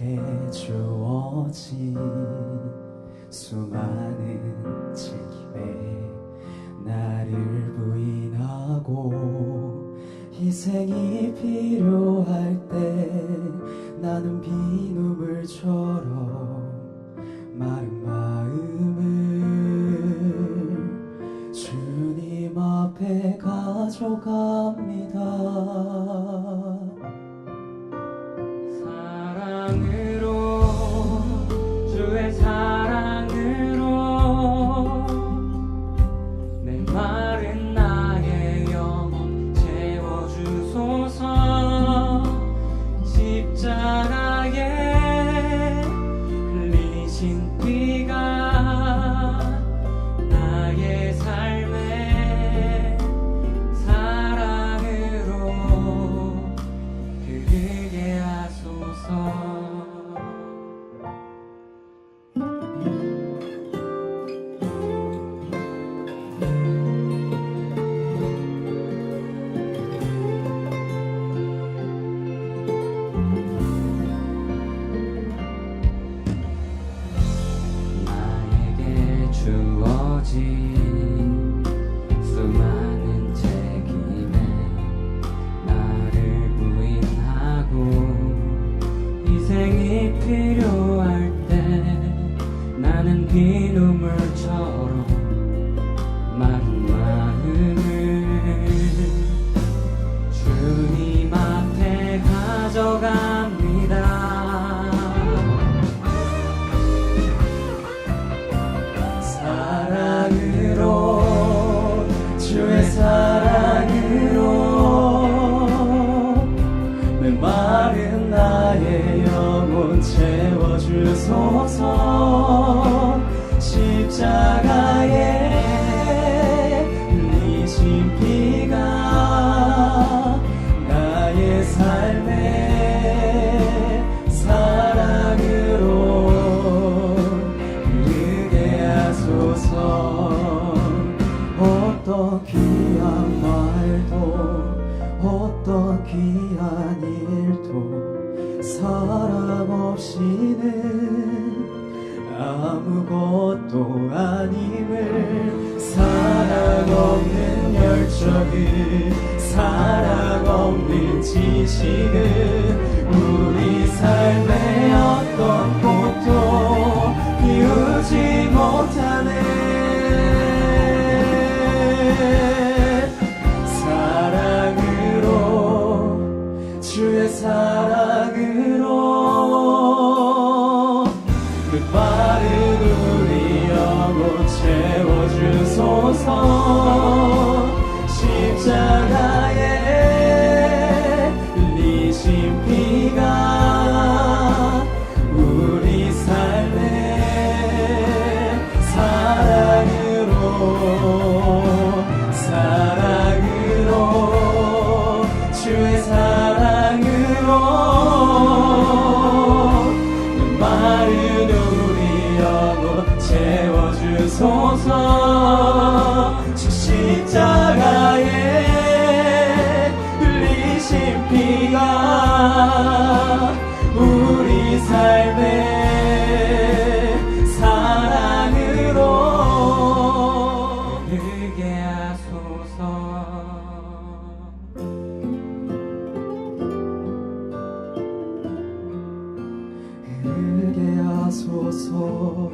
내게 주어진 수많은 책임에 나를 부인하고 희생이 필요할 때 나는 비눗물처럼 마른 마음을 주님 앞에 가져갑니다. 주어진 수많은 책임에 나를 부인하고 희생이 필요할 때 나는 비누물처럼 채워주소서. 십자가에 흘리신 피가 나의 삶의 사랑으로 흐르게 하소서. 어떤 귀한 말도 어떤 귀한 일도 사랑 없이는 아무것도 아님을. 사랑 없는 열정을 사랑 없는 지식은 우리 삶 주소서. 십자가에 흘리신 피가 우리 삶의 사랑으로 사랑으로 주의 사랑으로 마른 우리 영혼 채워주소서 소서